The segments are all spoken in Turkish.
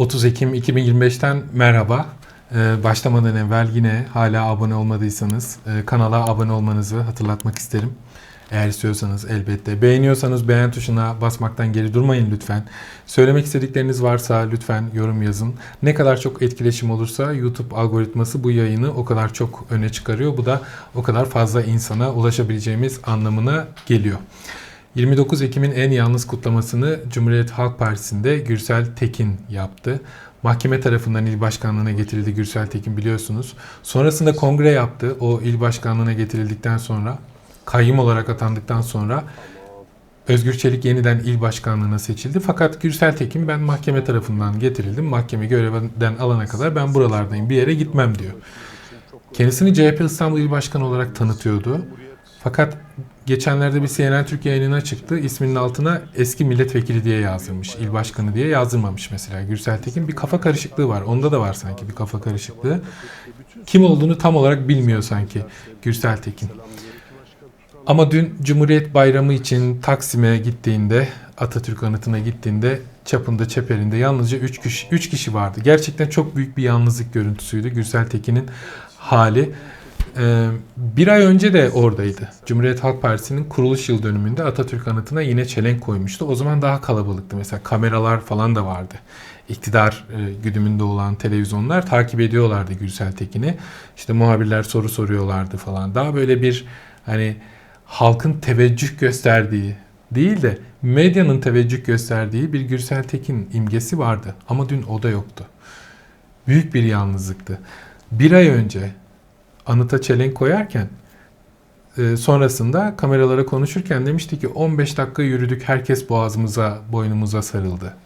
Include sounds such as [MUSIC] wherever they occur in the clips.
30 Ekim 2025'ten merhaba. Ee, başlamadan evvel yine hala abone olmadıysanız e, kanala abone olmanızı hatırlatmak isterim. Eğer istiyorsanız elbette. Beğeniyorsanız beğen tuşuna basmaktan geri durmayın lütfen. Söylemek istedikleriniz varsa lütfen yorum yazın. Ne kadar çok etkileşim olursa YouTube algoritması bu yayını o kadar çok öne çıkarıyor. Bu da o kadar fazla insana ulaşabileceğimiz anlamına geliyor. 29 Ekim'in en yalnız kutlamasını Cumhuriyet Halk Partisi'nde Gürsel Tekin yaptı. Mahkeme tarafından il başkanlığına getirildi Gürsel Tekin biliyorsunuz. Sonrasında kongre yaptı. O il başkanlığına getirildikten sonra, kayyum olarak atandıktan sonra Özgür Çelik yeniden il başkanlığına seçildi. Fakat Gürsel Tekin ben mahkeme tarafından getirildim. Mahkeme görevden alana kadar ben buralardayım bir yere gitmem diyor. Kendisini CHP İstanbul İl Başkanı olarak tanıtıyordu. Fakat geçenlerde bir CNN Türk yayınına çıktı. İsminin altına eski milletvekili diye yazdırmış. il başkanı diye yazdırmamış mesela. Gürsel Tekin bir kafa karışıklığı var. Onda da var sanki bir kafa karışıklığı. Kim olduğunu tam olarak bilmiyor sanki Gürsel Tekin. Ama dün Cumhuriyet Bayramı için Taksim'e gittiğinde, Atatürk anıtına gittiğinde çapında çeperinde yalnızca 3 kişi, 3 kişi vardı. Gerçekten çok büyük bir yalnızlık görüntüsüydü Gürsel Tekin'in hali. Ee, bir ay önce de oradaydı. Cumhuriyet Halk Partisi'nin kuruluş yıl dönümünde Atatürk anıtına yine çelenk koymuştu. O zaman daha kalabalıktı. Mesela kameralar falan da vardı. İktidar e, güdümünde olan televizyonlar takip ediyorlardı Gürsel Tekin'i. İşte muhabirler soru soruyorlardı falan. Daha böyle bir hani halkın teveccüh gösterdiği değil de medyanın teveccüh gösterdiği bir Gürsel Tekin imgesi vardı. Ama dün o da yoktu. Büyük bir yalnızlıktı. Bir ay önce anıta çelenk koyarken e, sonrasında kameralara konuşurken demişti ki 15 dakika yürüdük herkes boğazımıza boynumuza sarıldı.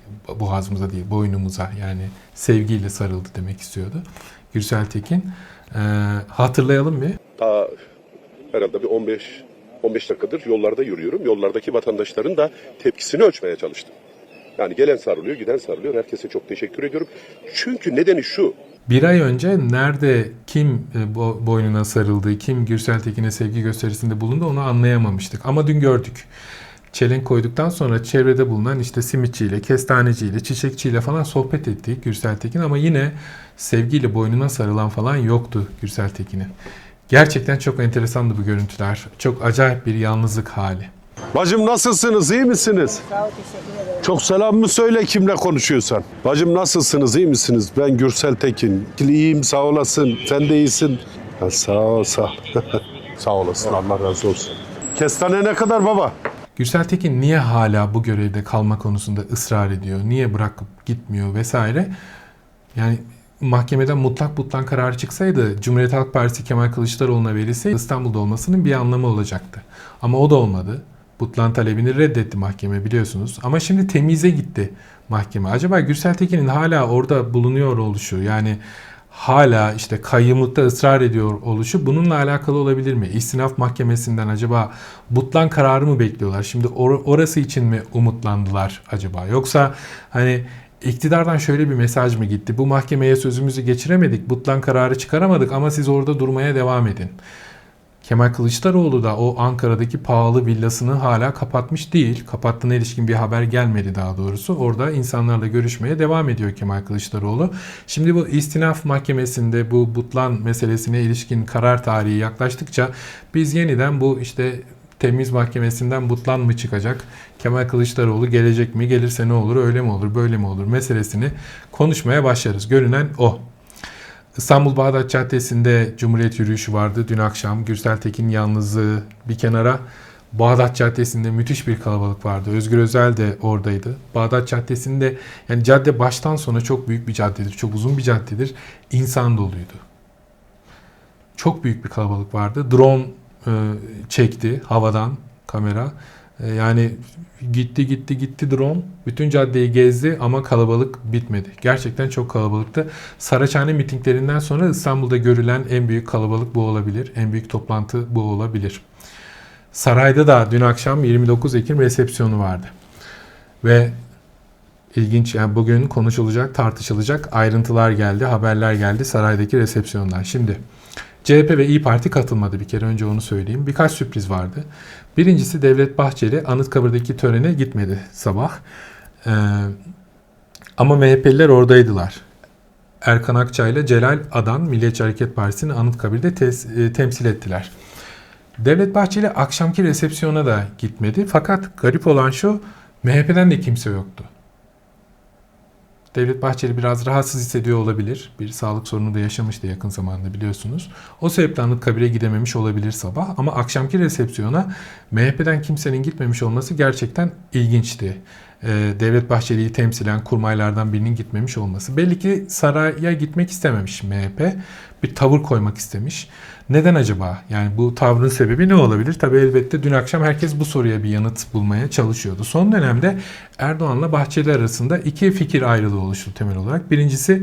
Boğazımıza değil boynumuza yani sevgiyle sarıldı demek istiyordu. Gürsel Tekin. E, hatırlayalım mı? Daha herhalde bir 15 15 dakikadır yollarda yürüyorum. Yollardaki vatandaşların da tepkisini ölçmeye çalıştım. Yani gelen sarılıyor, giden sarılıyor. Herkese çok teşekkür ediyorum. Çünkü nedeni şu. Bir ay önce nerede kim e, bo- boynuna sarıldı, kim Gürsel Tekin'e sevgi gösterisinde bulundu onu anlayamamıştık. Ama dün gördük. Çelenk koyduktan sonra çevrede bulunan işte simitçiyle, kestaneciyle, çiçekçiyle falan sohbet etti Gürsel Tekin ama yine sevgiyle boynuna sarılan falan yoktu Gürsel Tekin'in. Gerçekten çok enteresandı bu görüntüler. Çok acayip bir yalnızlık hali. Bacım nasılsınız? iyi misiniz? Sağ ol, teşekkür ederim. Çok selamımı söyle kimle konuşuyorsan. Bacım nasılsınız? iyi misiniz? Ben Gürsel Tekin. İyiyim sağ olasın. Sen de iyisin. Ha, sağ ol sağ ol. [LAUGHS] sağ olasın Allah razı olsun. Kestane ne kadar baba? Gürsel Tekin niye hala bu görevde kalma konusunda ısrar ediyor? Niye bırakıp gitmiyor vesaire? Yani mahkemeden mutlak butlan kararı çıksaydı Cumhuriyet Halk Partisi Kemal Kılıçdaroğlu'na verilse İstanbul'da olmasının bir anlamı olacaktı. Ama o da olmadı. Butlan talebini reddetti mahkeme biliyorsunuz. Ama şimdi temize gitti mahkeme. Acaba Gürsel Tekin'in hala orada bulunuyor oluşu yani hala işte kayyımlıkta ısrar ediyor oluşu bununla alakalı olabilir mi? İstinaf mahkemesinden acaba butlan kararı mı bekliyorlar? Şimdi or- orası için mi umutlandılar acaba? Yoksa hani iktidardan şöyle bir mesaj mı gitti? Bu mahkemeye sözümüzü geçiremedik, butlan kararı çıkaramadık ama siz orada durmaya devam edin. Kemal Kılıçdaroğlu da o Ankara'daki pahalı villasını hala kapatmış değil. Kapattığına ilişkin bir haber gelmedi daha doğrusu. Orada insanlarla görüşmeye devam ediyor Kemal Kılıçdaroğlu. Şimdi bu istinaf mahkemesinde bu butlan meselesine ilişkin karar tarihi yaklaştıkça biz yeniden bu işte temiz mahkemesinden butlan mı çıkacak? Kemal Kılıçdaroğlu gelecek mi? Gelirse ne olur? Öyle mi olur? Böyle mi olur? Meselesini konuşmaya başlarız. Görünen o. İstanbul Bağdat Caddesi'nde Cumhuriyet yürüyüşü vardı dün akşam. Gürsel Tekin yalnızlığı bir kenara. Bağdat Caddesi'nde müthiş bir kalabalık vardı. Özgür Özel de oradaydı. Bağdat Caddesi'nde yani cadde baştan sona çok büyük bir caddedir. Çok uzun bir caddedir. İnsan doluydu. Çok büyük bir kalabalık vardı. Drone e, çekti havadan kamera. E, yani gitti gitti gitti drone. Bütün caddeyi gezdi ama kalabalık bitmedi. Gerçekten çok kalabalıktı. Saraçhane mitinglerinden sonra İstanbul'da görülen en büyük kalabalık bu olabilir. En büyük toplantı bu olabilir. Sarayda da dün akşam 29 Ekim resepsiyonu vardı. Ve ilginç yani bugün konuşulacak, tartışılacak ayrıntılar geldi, haberler geldi saraydaki resepsiyondan. Şimdi CHP ve İyi Parti katılmadı bir kere önce onu söyleyeyim. Birkaç sürpriz vardı. Birincisi Devlet Bahçeli Anıtkabir'deki törene gitmedi sabah. Ee, Ama MHP'liler oradaydılar. Erkan Akçay ile Celal Adan Milliyetçi Hareket Partisi'ni Anıtkabir'de tes- e, temsil ettiler. Devlet Bahçeli akşamki resepsiyona da gitmedi. Fakat garip olan şu MHP'den de kimse yoktu. Devlet Bahçeli biraz rahatsız hissediyor olabilir. Bir sağlık sorunu da yaşamıştı yakın zamanda biliyorsunuz. O sebeple Anıtkabir'e gidememiş olabilir sabah. Ama akşamki resepsiyona MHP'den kimsenin gitmemiş olması gerçekten ilginçti. Ee, Devlet Bahçeli'yi temsilen kurmaylardan birinin gitmemiş olması. Belli ki saraya gitmek istememiş MHP. Bir tavır koymak istemiş. Neden acaba? Yani bu tavrın sebebi ne olabilir? Tabii elbette dün akşam herkes bu soruya bir yanıt bulmaya çalışıyordu. Son dönemde Erdoğan'la Bahçeli arasında iki fikir ayrılığı oluştu temel olarak. Birincisi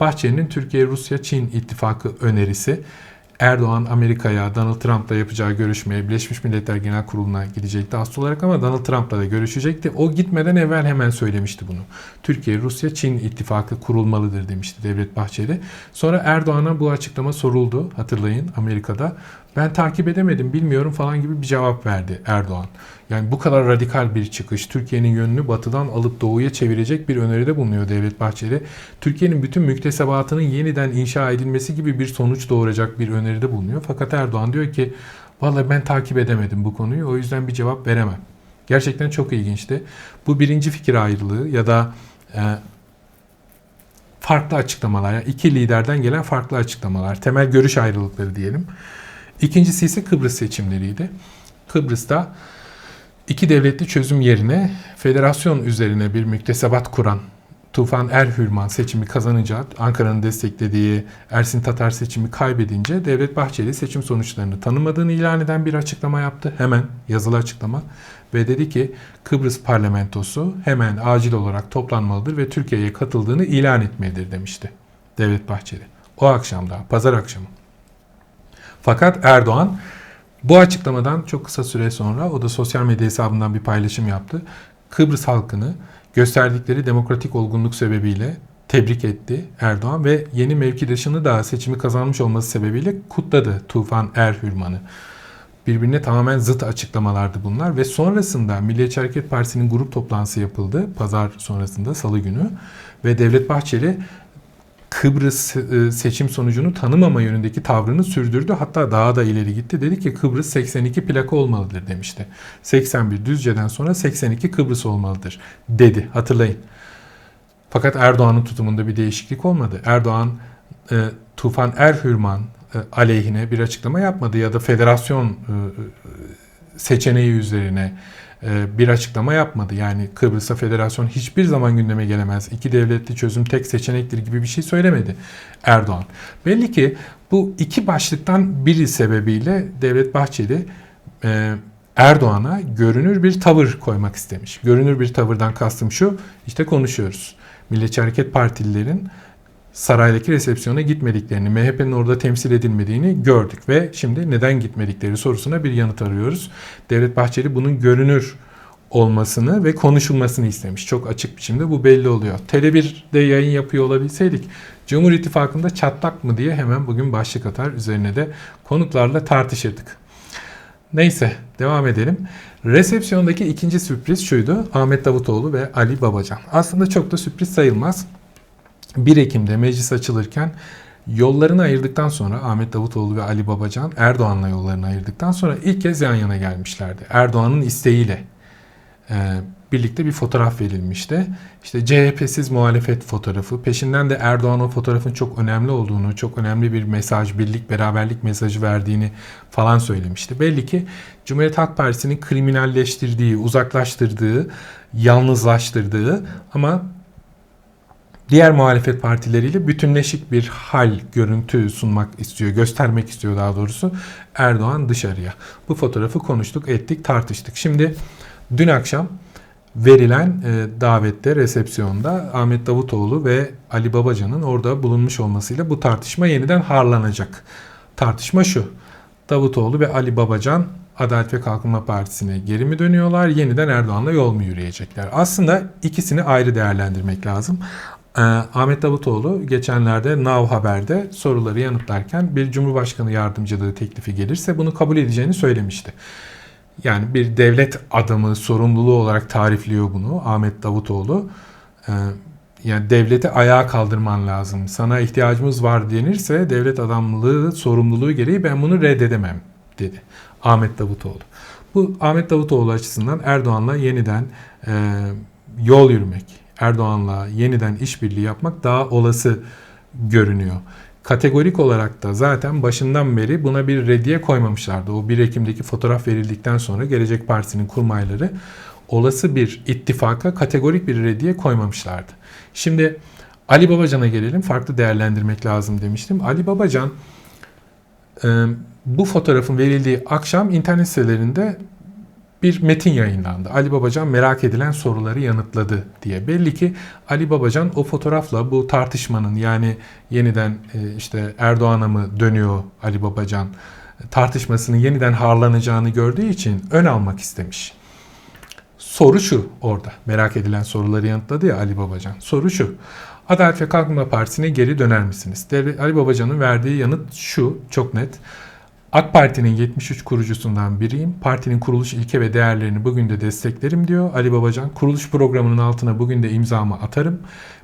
Bahçeli'nin Türkiye, Rusya, Çin ittifakı önerisi. Erdoğan Amerika'ya Donald Trump'la yapacağı görüşmeye Birleşmiş Milletler Genel Kurulu'na gidecekti asıl olarak ama Donald Trump'la da görüşecekti. O gitmeden evvel hemen söylemişti bunu. Türkiye, Rusya, Çin ittifakı kurulmalıdır demişti Devlet Bahçeli. Sonra Erdoğan'a bu açıklama soruldu hatırlayın Amerika'da. Ben takip edemedim bilmiyorum falan gibi bir cevap verdi Erdoğan. Yani bu kadar radikal bir çıkış, Türkiye'nin yönünü batıdan alıp doğuya çevirecek bir öneride bulunuyor Devlet Bahçeli. Türkiye'nin bütün müktesebatının yeniden inşa edilmesi gibi bir sonuç doğuracak bir öneride bulunuyor. Fakat Erdoğan diyor ki vallahi ben takip edemedim bu konuyu o yüzden bir cevap veremem. Gerçekten çok ilginçti. Bu birinci fikir ayrılığı ya da e, farklı açıklamalar, yani iki liderden gelen farklı açıklamalar, temel görüş ayrılıkları diyelim. İkincisi ise Kıbrıs seçimleriydi. Kıbrıs'ta iki devletli çözüm yerine federasyon üzerine bir müktesebat kuran Tufan Erhürman seçimi kazanınca Ankara'nın desteklediği Ersin Tatar seçimi kaybedince Devlet Bahçeli seçim sonuçlarını tanımadığını ilan eden bir açıklama yaptı. Hemen yazılı açıklama ve dedi ki Kıbrıs parlamentosu hemen acil olarak toplanmalıdır ve Türkiye'ye katıldığını ilan etmelidir demişti Devlet Bahçeli. O akşam daha pazar akşamı. Fakat Erdoğan bu açıklamadan çok kısa süre sonra o da sosyal medya hesabından bir paylaşım yaptı. Kıbrıs halkını gösterdikleri demokratik olgunluk sebebiyle tebrik etti Erdoğan ve yeni mevkidaşını da seçimi kazanmış olması sebebiyle kutladı Tufan Erhürman'ı. Birbirine tamamen zıt açıklamalardı bunlar ve sonrasında Milliyetçi Hareket Partisi'nin grup toplantısı yapıldı pazar sonrasında salı günü ve Devlet Bahçeli Kıbrıs e, seçim sonucunu tanımama yönündeki tavrını sürdürdü. Hatta daha da ileri gitti. Dedi ki Kıbrıs 82 plaka olmalıdır demişti. 81 Düzce'den sonra 82 Kıbrıs olmalıdır dedi. Hatırlayın. Fakat Erdoğan'ın tutumunda bir değişiklik olmadı. Erdoğan e, Tufan Erhürman e, aleyhine bir açıklama yapmadı ya da federasyon e, seçeneği üzerine e, bir açıklama yapmadı. Yani Kıbrıs'a federasyon hiçbir zaman gündeme gelemez. İki devletli çözüm tek seçenektir gibi bir şey söylemedi Erdoğan. Belli ki bu iki başlıktan biri sebebiyle Devlet Bahçeli e, Erdoğan'a görünür bir tavır koymak istemiş. Görünür bir tavırdan kastım şu, işte konuşuyoruz. Milliyetçi Hareket Partililerin saraydaki resepsiyona gitmediklerini, MHP'nin orada temsil edilmediğini gördük ve şimdi neden gitmedikleri sorusuna bir yanıt arıyoruz. Devlet Bahçeli bunun görünür olmasını ve konuşulmasını istemiş. Çok açık biçimde bu belli oluyor. Tele1'de yayın yapıyor olabilseydik Cumhur İttifakı'nda çatlak mı diye hemen bugün başlık atar üzerine de konuklarla tartışırdık. Neyse devam edelim. Resepsiyondaki ikinci sürpriz şuydu. Ahmet Davutoğlu ve Ali Babacan. Aslında çok da sürpriz sayılmaz. 1 Ekim'de meclis açılırken yollarını ayırdıktan sonra Ahmet Davutoğlu ve Ali Babacan Erdoğan'la yollarını ayırdıktan sonra ilk kez yan yana gelmişlerdi. Erdoğan'ın isteğiyle e, birlikte bir fotoğraf verilmişti. İşte CHP'siz muhalefet fotoğrafı. Peşinden de Erdoğan o fotoğrafın çok önemli olduğunu, çok önemli bir mesaj, birlik, beraberlik mesajı verdiğini falan söylemişti. Belli ki Cumhuriyet Halk Partisi'nin kriminalleştirdiği, uzaklaştırdığı, yalnızlaştırdığı ama diğer muhalefet partileriyle bütünleşik bir hal, görüntü sunmak istiyor, göstermek istiyor daha doğrusu Erdoğan dışarıya. Bu fotoğrafı konuştuk, ettik, tartıştık. Şimdi dün akşam verilen e, davette, resepsiyonda Ahmet Davutoğlu ve Ali Babacan'ın orada bulunmuş olmasıyla bu tartışma yeniden harlanacak. Tartışma şu. Davutoğlu ve Ali Babacan Adalet ve Kalkınma Partisi'ne geri mi dönüyorlar, yeniden Erdoğan'la yol mu yürüyecekler? Aslında ikisini ayrı değerlendirmek lazım. Ee, Ahmet Davutoğlu geçenlerde Now Haber'de soruları yanıtlarken bir Cumhurbaşkanı yardımcılığı teklifi gelirse bunu kabul edeceğini söylemişti. Yani bir devlet adamı sorumluluğu olarak tarifliyor bunu Ahmet Davutoğlu. Ee, yani devleti ayağa kaldırman lazım. Sana ihtiyacımız var denirse devlet adamlığı sorumluluğu gereği ben bunu reddedemem dedi Ahmet Davutoğlu. Bu Ahmet Davutoğlu açısından Erdoğan'la yeniden e, yol yürümek, Erdoğan'la yeniden işbirliği yapmak daha olası görünüyor. Kategorik olarak da zaten başından beri buna bir reddiye koymamışlardı. O 1 Ekim'deki fotoğraf verildikten sonra Gelecek Partisi'nin kurmayları olası bir ittifaka kategorik bir reddiye koymamışlardı. Şimdi Ali Babacan'a gelelim. Farklı değerlendirmek lazım demiştim. Ali Babacan bu fotoğrafın verildiği akşam internet sitelerinde bir metin yayınlandı. Ali Babacan merak edilen soruları yanıtladı diye. Belli ki Ali Babacan o fotoğrafla bu tartışmanın yani yeniden e, işte Erdoğan'a mı dönüyor Ali Babacan tartışmasının yeniden harlanacağını gördüğü için ön almak istemiş. Soru şu orada. Merak edilen soruları yanıtladı ya Ali Babacan. Soru şu. Adalet ve Kalkınma Partisi'ne geri döner misiniz? Ali Babacan'ın verdiği yanıt şu. Çok net. AK Parti'nin 73 kurucusundan biriyim. Partinin kuruluş ilke ve değerlerini bugün de desteklerim diyor Ali Babacan. Kuruluş programının altına bugün de imzamı atarım.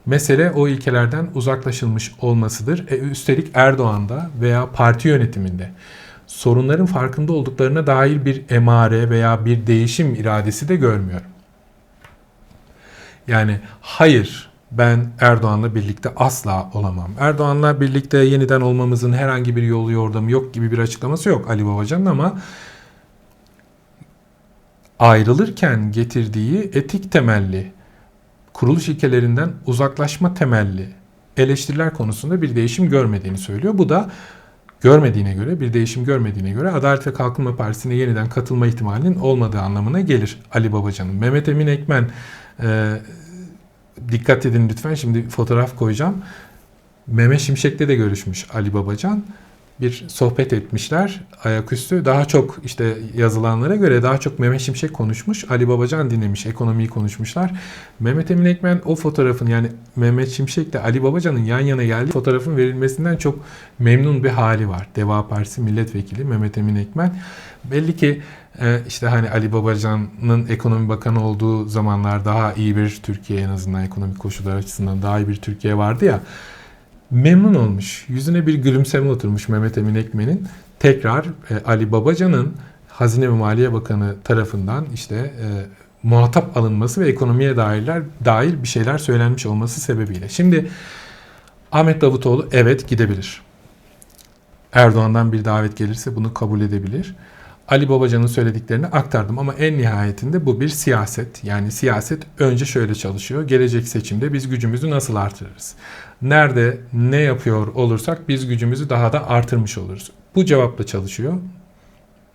Mesele o ilkelerden uzaklaşılmış olmasıdır. E, üstelik Erdoğan'da veya parti yönetiminde sorunların farkında olduklarına dair bir emare veya bir değişim iradesi de görmüyorum. Yani hayır ben Erdoğan'la birlikte asla olamam. Erdoğan'la birlikte yeniden olmamızın herhangi bir yolu yordamı yok gibi bir açıklaması yok Ali Babacan'ın ama ayrılırken getirdiği etik temelli, kuruluş ilkelerinden uzaklaşma temelli eleştiriler konusunda bir değişim görmediğini söylüyor. Bu da görmediğine göre, bir değişim görmediğine göre Adalet ve Kalkınma Partisi'ne yeniden katılma ihtimalinin olmadığı anlamına gelir Ali Babacan'ın. Mehmet Emin Ekmen e, dikkat edin lütfen şimdi fotoğraf koyacağım. Mehmet Şimşek'le de görüşmüş Ali Babacan. Bir sohbet etmişler ayaküstü. Daha çok işte yazılanlara göre daha çok Mehmet Şimşek konuşmuş. Ali Babacan dinlemiş, ekonomiyi konuşmuşlar. Mehmet Emin Ekmen o fotoğrafın yani Mehmet Şimşek'le Ali Babacan'ın yan yana geldiği fotoğrafın verilmesinden çok memnun bir hali var. Deva Partisi milletvekili Mehmet Emin Ekmen. Belli ki e, işte hani Ali Babacan'ın ekonomi bakanı olduğu zamanlar daha iyi bir Türkiye en azından ekonomik koşullar açısından daha iyi bir Türkiye vardı ya memnun olmuş. Yüzüne bir gülümseme oturmuş Mehmet Emin Ekmen'in. Tekrar e, Ali Babacan'ın Hazine ve Maliye Bakanı tarafından işte e, muhatap alınması ve ekonomiye dairler dair bir şeyler söylenmiş olması sebebiyle. Şimdi Ahmet Davutoğlu evet gidebilir. Erdoğan'dan bir davet gelirse bunu kabul edebilir. Ali Babacan'ın söylediklerini aktardım ama en nihayetinde bu bir siyaset. Yani siyaset önce şöyle çalışıyor. Gelecek seçimde biz gücümüzü nasıl artırırız? Nerede ne yapıyor olursak biz gücümüzü daha da artırmış oluruz. Bu cevapla çalışıyor.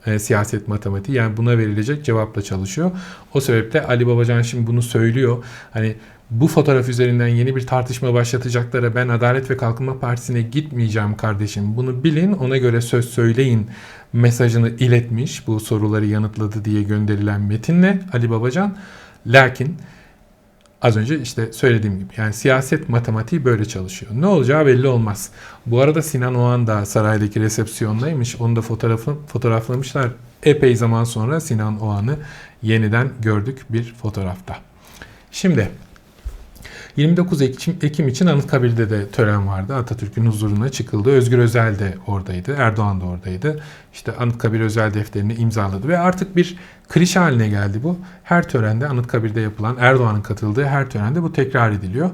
E, siyaset matematiği yani buna verilecek cevapla çalışıyor. O sebeple Ali Babacan şimdi bunu söylüyor. Hani bu fotoğraf üzerinden yeni bir tartışma başlatacaklara ben Adalet ve Kalkınma Partisi'ne gitmeyeceğim kardeşim. Bunu bilin ona göre söz söyleyin mesajını iletmiş. Bu soruları yanıtladı diye gönderilen metinle Ali Babacan. Lakin az önce işte söylediğim gibi yani siyaset matematiği böyle çalışıyor. Ne olacağı belli olmaz. Bu arada Sinan Oğan da saraydaki resepsiyondaymış. Onu da fotoğrafı, fotoğraflamışlar. Epey zaman sonra Sinan Oğan'ı yeniden gördük bir fotoğrafta. Şimdi 29 Ekim, Ekim için Anıtkabir'de de tören vardı. Atatürk'ün huzuruna çıkıldı. Özgür Özel de oradaydı. Erdoğan da oradaydı. İşte Anıtkabir özel defterini imzaladı ve artık bir klişe haline geldi bu. Her törende Anıtkabir'de yapılan Erdoğan'ın katıldığı her törende bu tekrar ediliyor.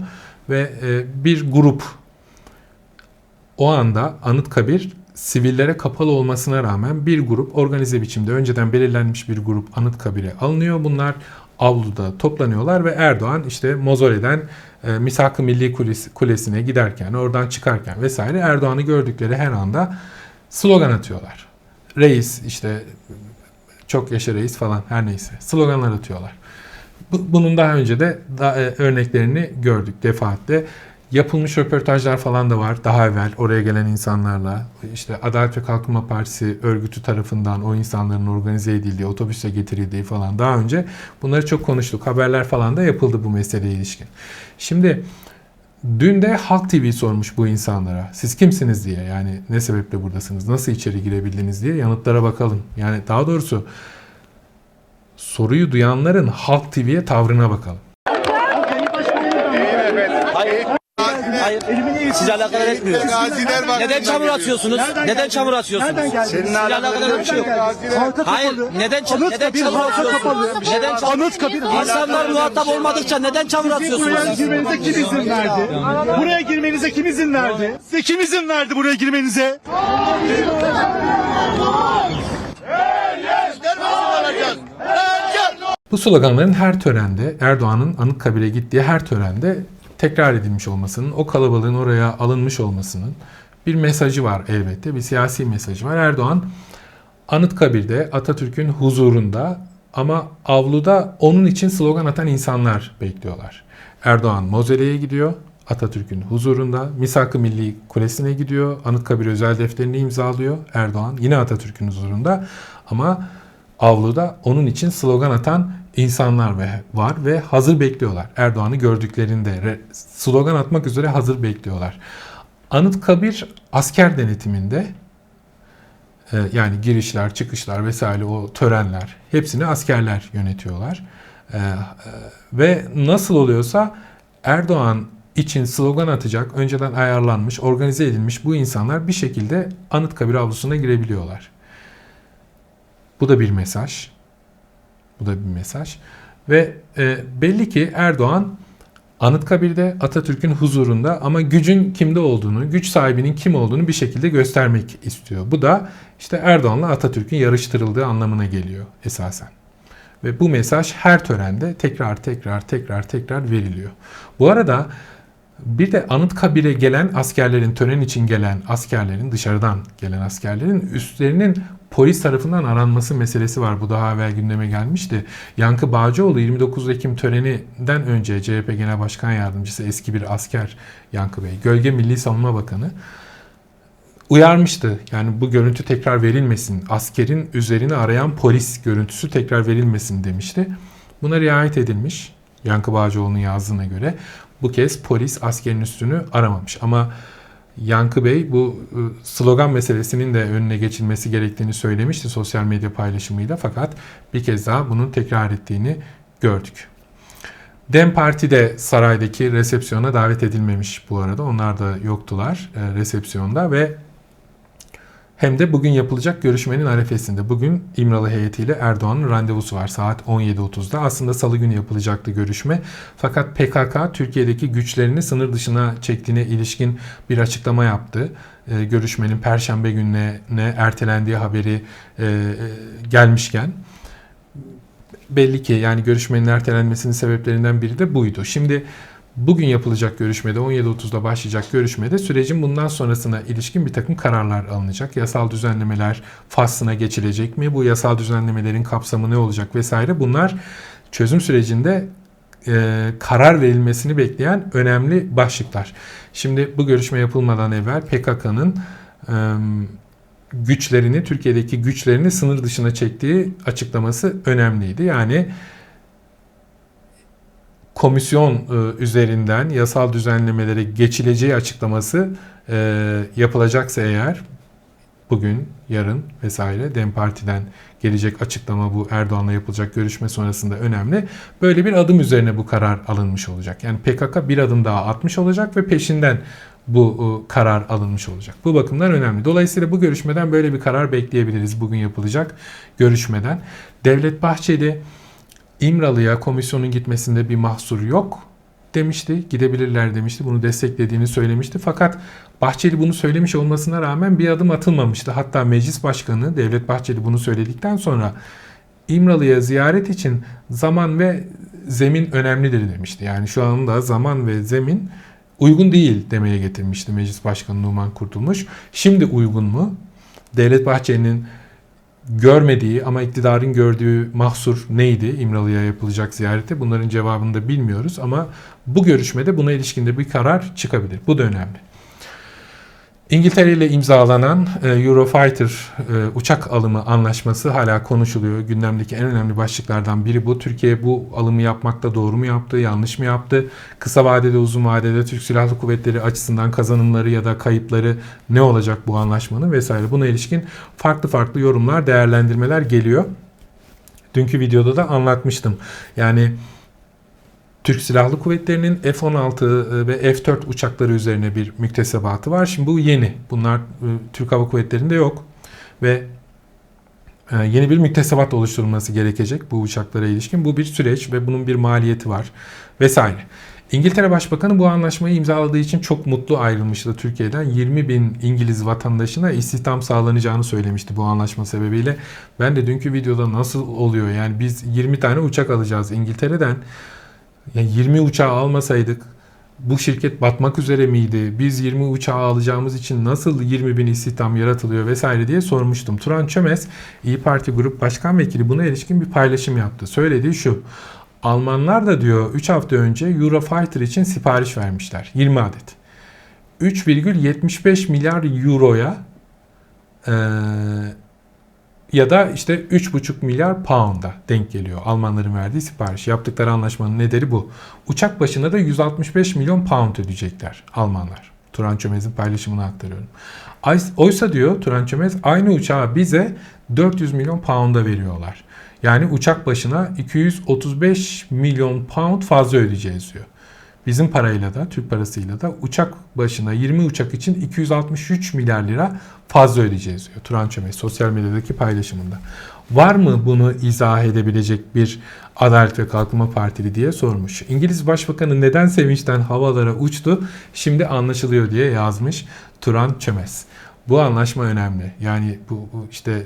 Ve e, bir grup o anda Anıtkabir sivillere kapalı olmasına rağmen bir grup organize biçimde önceden belirlenmiş bir grup Anıtkabir'e alınıyor. Bunlar avluda toplanıyorlar ve Erdoğan işte Mozole'den e, Misak-ı Milli Kulesi, Kulesi'ne giderken, oradan çıkarken vesaire Erdoğan'ı gördükleri her anda slogan atıyorlar. Reis işte çok yaşa reis falan her neyse sloganlar atıyorlar. Bu- Bunun daha önce de da, e, örneklerini gördük defaatle. Yapılmış röportajlar falan da var daha evvel oraya gelen insanlarla. işte Adalet ve Kalkınma Partisi örgütü tarafından o insanların organize edildiği, otobüse getirildiği falan daha önce bunları çok konuştuk. Haberler falan da yapıldı bu meseleye ilişkin. Şimdi dün de Halk TV sormuş bu insanlara. Siz kimsiniz diye yani ne sebeple buradasınız, nasıl içeri girebildiniz diye yanıtlara bakalım. Yani daha doğrusu soruyu duyanların Halk TV'ye tavrına bakalım. Hayır Hayır. Sizi alakadar etmiyor. Neden çamur atıyorsunuz? Neden çamur atıyorsunuz? Sizinle alakadar bir şey yok. Hayır. Neden, ça- neden çamur atıyorsunuz? Neden çamur İnsanlar muhatap olmadıkça neden çamur Buraya atıyorsunuz? girmenize kim izin verdi? Buraya girmenize kim izin verdi? Size kim izin verdi buraya girmenize? Bu sloganların her törende, Erdoğan'ın Anıtkabir'e gittiği her törende tekrar edilmiş olmasının, o kalabalığın oraya alınmış olmasının bir mesajı var elbette. Bir siyasi mesajı var. Erdoğan Anıtkabir'de Atatürk'ün huzurunda ama avluda onun için slogan atan insanlar bekliyorlar. Erdoğan Mozelle'ye gidiyor. Atatürk'ün huzurunda Misak-ı Milli Kulesi'ne gidiyor. Anıtkabir özel defterini imzalıyor Erdoğan. Yine Atatürk'ün huzurunda ama avluda onun için slogan atan insanlar ve var ve hazır bekliyorlar. Erdoğan'ı gördüklerinde slogan atmak üzere hazır bekliyorlar. Anıtkabir asker denetiminde e, yani girişler, çıkışlar vesaire o törenler hepsini askerler yönetiyorlar. E, e, Ve nasıl oluyorsa Erdoğan için slogan atacak, önceden ayarlanmış, organize edilmiş bu insanlar bir şekilde Anıtkabir avlusuna girebiliyorlar. Bu da bir mesaj. Bu da bir mesaj. Ve e, belli ki Erdoğan Anıtkabir'de Atatürk'ün huzurunda ama gücün kimde olduğunu, güç sahibinin kim olduğunu bir şekilde göstermek istiyor. Bu da işte Erdoğan'la Atatürk'ün yarıştırıldığı anlamına geliyor esasen. Ve bu mesaj her törende tekrar tekrar tekrar tekrar veriliyor. Bu arada bir de Anıtkabir'e gelen askerlerin, tören için gelen askerlerin, dışarıdan gelen askerlerin üstlerinin polis tarafından aranması meselesi var. Bu daha evvel gündeme gelmişti. Yankı Bağcıoğlu 29 Ekim töreninden önce CHP Genel Başkan Yardımcısı eski bir asker Yankı Bey, Gölge Milli Savunma Bakanı uyarmıştı. Yani bu görüntü tekrar verilmesin. Askerin üzerini arayan polis görüntüsü tekrar verilmesin demişti. Buna riayet edilmiş. Yankı Bağcıoğlu'nun yazdığına göre bu kez polis askerin üstünü aramamış. Ama Yankı Bey bu e, slogan meselesinin de önüne geçilmesi gerektiğini söylemişti sosyal medya paylaşımıyla fakat bir kez daha bunun tekrar ettiğini gördük. Dem Parti de saraydaki resepsiyona davet edilmemiş bu arada. Onlar da yoktular e, resepsiyonda ve hem de bugün yapılacak görüşmenin arefesinde. Bugün İmralı heyetiyle Erdoğan'ın randevusu var saat 17.30'da. Aslında salı günü yapılacaktı görüşme. Fakat PKK Türkiye'deki güçlerini sınır dışına çektiğine ilişkin bir açıklama yaptı. Ee, görüşmenin perşembe gününe ertelendiği haberi e, e, gelmişken belli ki yani görüşmenin ertelenmesinin sebeplerinden biri de buydu. Şimdi bugün yapılacak görüşmede 17.30'da başlayacak görüşmede sürecin bundan sonrasına ilişkin bir takım kararlar alınacak. Yasal düzenlemeler faslına geçilecek mi? Bu yasal düzenlemelerin kapsamı ne olacak vesaire. Bunlar çözüm sürecinde e, karar verilmesini bekleyen önemli başlıklar. Şimdi bu görüşme yapılmadan evvel PKK'nın e, güçlerini, Türkiye'deki güçlerini sınır dışına çektiği açıklaması önemliydi. Yani komisyon e, üzerinden yasal düzenlemelere geçileceği açıklaması e, yapılacaksa eğer bugün, yarın vesaire DEM Parti'den gelecek açıklama bu Erdoğan'la yapılacak görüşme sonrasında önemli. Böyle bir adım üzerine bu karar alınmış olacak. Yani PKK bir adım daha atmış olacak ve peşinden bu e, karar alınmış olacak. Bu bakımdan önemli. Dolayısıyla bu görüşmeden böyle bir karar bekleyebiliriz bugün yapılacak görüşmeden. Devlet Bahçeli İmralı'ya komisyonun gitmesinde bir mahsur yok demişti. Gidebilirler demişti. Bunu desteklediğini söylemişti. Fakat Bahçeli bunu söylemiş olmasına rağmen bir adım atılmamıştı. Hatta meclis başkanı Devlet Bahçeli bunu söyledikten sonra İmralı'ya ziyaret için zaman ve zemin önemlidir demişti. Yani şu anda zaman ve zemin uygun değil demeye getirmişti Meclis Başkanı Numan Kurtulmuş. Şimdi uygun mu? Devlet Bahçeli'nin görmediği ama iktidarın gördüğü mahsur neydi İmralı'ya yapılacak ziyarete? Bunların cevabını da bilmiyoruz ama bu görüşmede buna ilişkinde bir karar çıkabilir. Bu da önemli. İngiltere ile imzalanan e, Eurofighter e, uçak alımı anlaşması hala konuşuluyor. Gündemdeki en önemli başlıklardan biri bu. Türkiye bu alımı yapmakta doğru mu yaptı, yanlış mı yaptı? Kısa vadede, uzun vadede Türk Silahlı Kuvvetleri açısından kazanımları ya da kayıpları ne olacak bu anlaşmanın vesaire. Buna ilişkin farklı farklı yorumlar, değerlendirmeler geliyor. Dünkü videoda da anlatmıştım. Yani Türk Silahlı Kuvvetleri'nin F-16 ve F-4 uçakları üzerine bir müktesebatı var. Şimdi bu yeni. Bunlar e, Türk Hava Kuvvetleri'nde yok. Ve e, yeni bir müktesebat oluşturulması gerekecek bu uçaklara ilişkin. Bu bir süreç ve bunun bir maliyeti var vesaire. İngiltere Başbakanı bu anlaşmayı imzaladığı için çok mutlu ayrılmıştı Türkiye'den. 20 bin İngiliz vatandaşına istihdam sağlanacağını söylemişti bu anlaşma sebebiyle. Ben de dünkü videoda nasıl oluyor yani biz 20 tane uçak alacağız İngiltere'den. Yani 20 uçağı almasaydık bu şirket batmak üzere miydi? Biz 20 uçağı alacağımız için nasıl 20 bin istihdam yaratılıyor vesaire diye sormuştum. Turan Çömez, İyi Parti Grup Başkan Vekili buna ilişkin bir paylaşım yaptı. Söylediği şu. Almanlar da diyor 3 hafta önce Eurofighter için sipariş vermişler. 20 adet. 3,75 milyar euroya ya da işte 3,5 milyar pound'a denk geliyor Almanların verdiği sipariş. Yaptıkları anlaşmanın nedeni bu. Uçak başına da 165 milyon pound ödeyecekler Almanlar. Turan Çömez'in paylaşımını aktarıyorum. Oysa diyor Turan Çömez aynı uçağı bize 400 milyon pound'a veriyorlar. Yani uçak başına 235 milyon pound fazla ödeyeceğiz diyor. Bizim parayla da, Türk parasıyla da uçak başına 20 uçak için 263 milyar lira fazla ödeyeceğiz diyor Turan Çömez sosyal medyadaki paylaşımında. Var mı bunu izah edebilecek bir Adalet ve Kalkınma Partili diye sormuş. İngiliz Başbakanı neden sevinçten havalara uçtu şimdi anlaşılıyor diye yazmış Turan Çömez. Bu anlaşma önemli. Yani bu, bu işte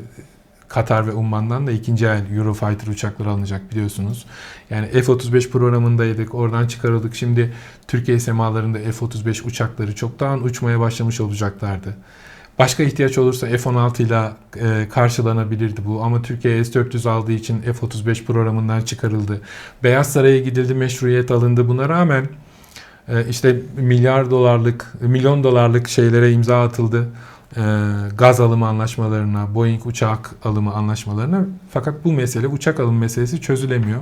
Katar ve Umman'dan da ikinci el Eurofighter uçakları alınacak biliyorsunuz. Yani F-35 programındaydık. Oradan çıkarıldık. Şimdi Türkiye semalarında F-35 uçakları çoktan uçmaya başlamış olacaklardı. Başka ihtiyaç olursa F-16 ile e, karşılanabilirdi bu ama Türkiye S-400 aldığı için F-35 programından çıkarıldı. Beyaz Saray'a gidildi, meşruiyet alındı. Buna rağmen e, işte milyar dolarlık, milyon dolarlık şeylere imza atıldı. E, gaz alımı anlaşmalarına, Boeing uçak alımı anlaşmalarına. Fakat bu mesele, uçak alımı meselesi çözülemiyor.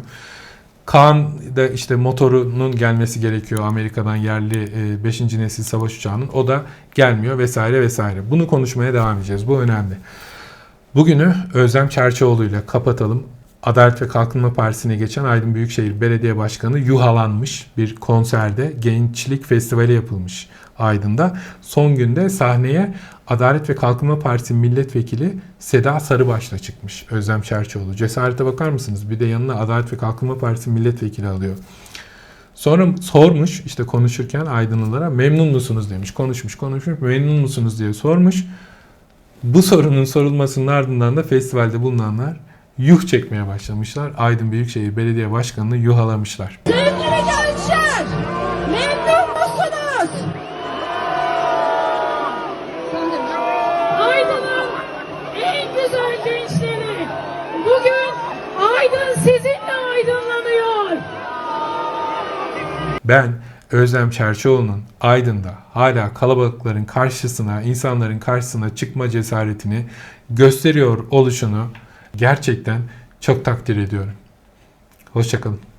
Kaan da işte motorunun gelmesi gerekiyor Amerika'dan yerli 5. nesil savaş uçağının. O da gelmiyor vesaire vesaire. Bunu konuşmaya devam edeceğiz. Bu önemli. Bugünü Özlem Çerçioğlu ile kapatalım. Adalet ve Kalkınma Partisi'ne geçen Aydın Büyükşehir Belediye Başkanı yuhalanmış bir konserde gençlik festivali yapılmış Aydın'da. Son günde sahneye Adalet ve Kalkınma Partisi milletvekili Seda Sarıbaş'la çıkmış Özlem Çerçioğlu. Cesarete bakar mısınız? Bir de yanına Adalet ve Kalkınma Partisi milletvekili alıyor. Sonra sormuş işte konuşurken Aydınlılara memnun musunuz demiş. Konuşmuş konuşmuş memnun musunuz diye sormuş. Bu sorunun sorulmasının ardından da festivalde bulunanlar yuh çekmeye başlamışlar. Aydın Büyükşehir Belediye Başkanı'nı yuhalamışlar. Sevgili gençler, Ben Özlem Çerçioğlu'nun Aydın'da hala kalabalıkların karşısına, insanların karşısına çıkma cesaretini gösteriyor oluşunu gerçekten çok takdir ediyorum. Hoşçakalın.